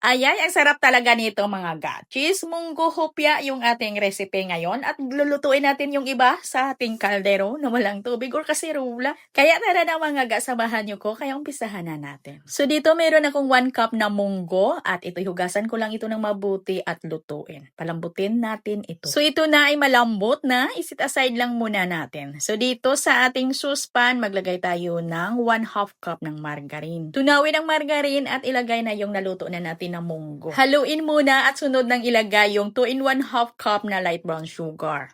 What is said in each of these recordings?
Ayay, ang sarap talaga nito mga gachis. Munggo hopya yung ating recipe ngayon at lulutuin natin yung iba sa ating kaldero na walang tubig or kasirula. Kaya tara na mga ga, samahan nyo ko kaya umpisahan na natin. So dito meron akong 1 cup na munggo at ito hugasan ko lang ito ng mabuti at lutuin. Palambutin natin ito. So ito na ay malambot na, isit aside lang muna natin. So dito sa ating suspan, maglagay tayo ng 1 half cup ng margarine. Tunawin ang margarine at ilagay na yung naluto na natin na munggo. Haluin muna at sunod nang ilagay yung 2 in 1 half cup na light brown sugar.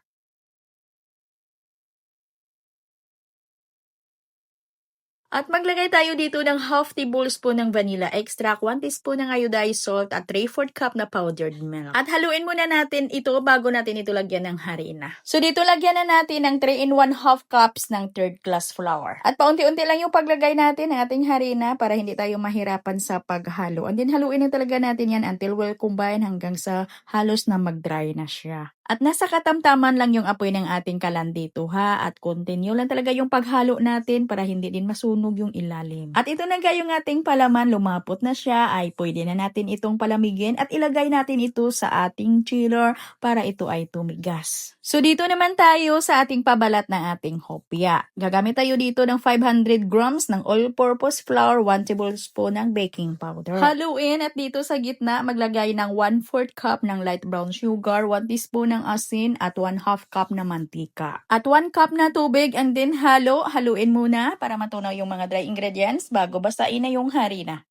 At maglagay tayo dito ng half tablespoon ng vanilla extract, 1 teaspoon ng iodized salt at 3-4 cup na powdered milk. At haluin muna natin ito bago natin ito lagyan ng harina. So dito lagyan na natin ng 3 in 1 half cups ng third class flour. At paunti-unti lang yung paglagay natin ng ating harina para hindi tayo mahirapan sa paghalo. And then haluin na talaga natin yan until well combine hanggang sa halos na mag-dry na siya. At nasa katamtaman lang yung apoy ng ating kalan dito ha. At continue lang talaga yung paghalo natin para hindi din masunog yung ilalim. At ito na yung ating palaman, lumapot na siya, ay pwede na natin itong palamigin at ilagay natin ito sa ating chiller para ito ay tumigas. So dito naman tayo sa ating pabalat ng ating hopya. Gagamit tayo dito ng 500 grams ng all-purpose flour, 1 tablespoon ng baking powder. Haluin at dito sa gitna maglagay ng 1/4 cup ng light brown sugar, 1 teaspoon ng asin at 1 half cup na mantika. At 1 cup na tubig and then halo, haluin muna para matunaw yung mga dry ingredients bago basain na yung harina.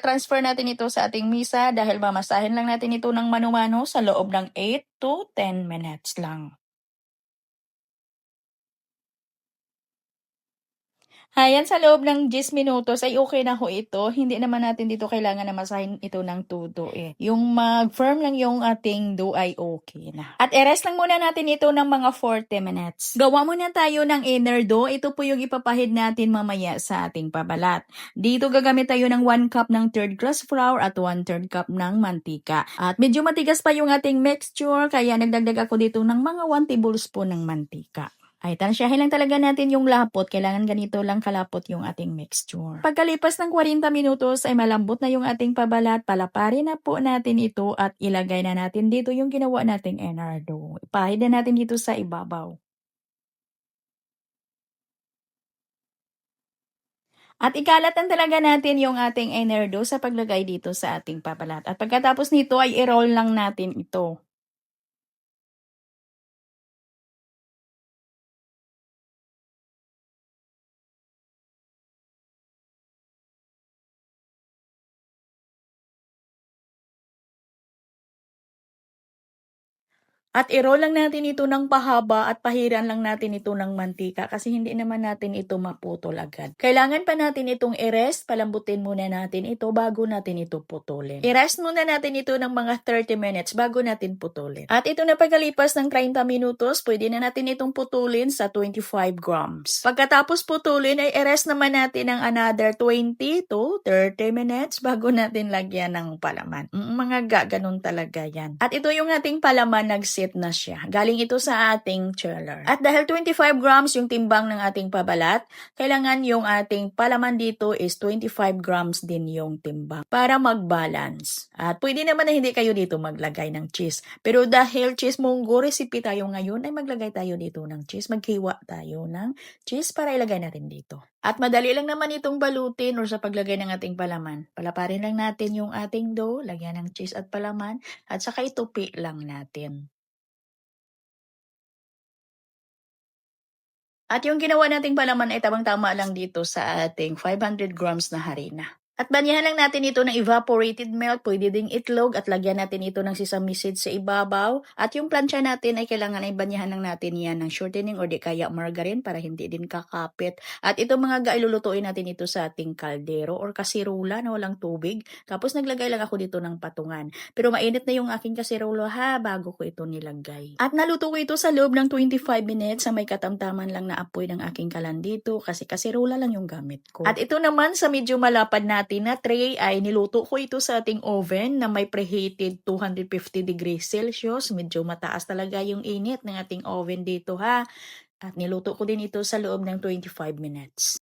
Transfer natin ito sa ating misa dahil mamasahin lang natin ito ng mano-mano sa loob ng 8 to 10 minutes lang. Ayan, sa loob ng 10 minutos ay okay na ho ito. Hindi naman natin dito kailangan na masahin ito ng tudo eh. Yung mag-firm lang yung ating dough ay okay na. At i-rest lang muna natin ito ng mga 40 minutes. Gawa muna tayo ng inner dough. Ito po yung ipapahid natin mamaya sa ating pabalat. Dito gagamit tayo ng 1 cup ng third class flour at 1 third cup ng mantika. At medyo matigas pa yung ating mixture kaya nagdagdag ako dito ng mga 1 tablespoon ng mantika. Ay, tansyahin lang talaga natin yung lapot. Kailangan ganito lang kalapot yung ating mixture. Pagkalipas ng 40 minutos ay malambot na yung ating pabalat. Palaparin na po natin ito at ilagay na natin dito yung ginawa nating enardo. Ipahid na natin dito sa ibabaw. At ikalatan talaga natin yung ating enardo sa paglagay dito sa ating pabalat. At pagkatapos nito ay i-roll lang natin ito. At i-roll lang natin ito ng pahaba at pahiran lang natin ito ng mantika kasi hindi naman natin ito maputol agad. Kailangan pa natin itong i-rest, palambutin muna natin ito bago natin ito putulin. I-rest muna natin ito ng mga 30 minutes bago natin putulin. At ito na pagkalipas ng 30 minutos, pwede na natin itong putulin sa 25 grams. Pagkatapos putulin ay i-rest naman natin ng another 20 to 30 minutes bago natin lagyan ng palaman. Mm, mga ga, ganun talaga yan. At ito yung ating palaman nag set na siya. Galing ito sa ating chiller. At dahil 25 grams yung timbang ng ating pabalat, kailangan yung ating palaman dito is 25 grams din yung timbang para mag-balance. At pwede naman na hindi kayo dito maglagay ng cheese. Pero dahil cheese munggo recipe tayo ngayon, ay maglagay tayo dito ng cheese. Maghiwa tayo ng cheese para ilagay natin dito. At madali lang naman itong balutin or sa paglagay ng ating palaman. Palaparin lang natin yung ating dough, lagyan ng cheese at palaman, at saka itupi lang natin. At yung ginawa nating palaman ay tamang-tama lang dito sa ating 500 grams na harina. At banyahan lang natin ito ng evaporated milk, pwede ding itlog at lagyan natin ito ng sesame seeds sa ibabaw. At yung plancha natin ay kailangan ay banyahan lang natin yan ng shortening or di kaya margarine para hindi din kakapit. At ito mga ga, ilulutuin natin ito sa ating kaldero or kasirula na walang tubig. Tapos naglagay lang ako dito ng patungan. Pero mainit na yung aking kasirula ha bago ko ito nilagay. At naluto ko ito sa loob ng 25 minutes sa may katamtaman lang na apoy ng aking kalan dito kasi kasirula lang yung gamit ko. At ito naman sa medyo malapad natin natin na tray ay niluto ko ito sa ating oven na may preheated 250 degrees Celsius. Medyo mataas talaga yung init ng ating oven dito ha. At niluto ko din ito sa loob ng 25 minutes.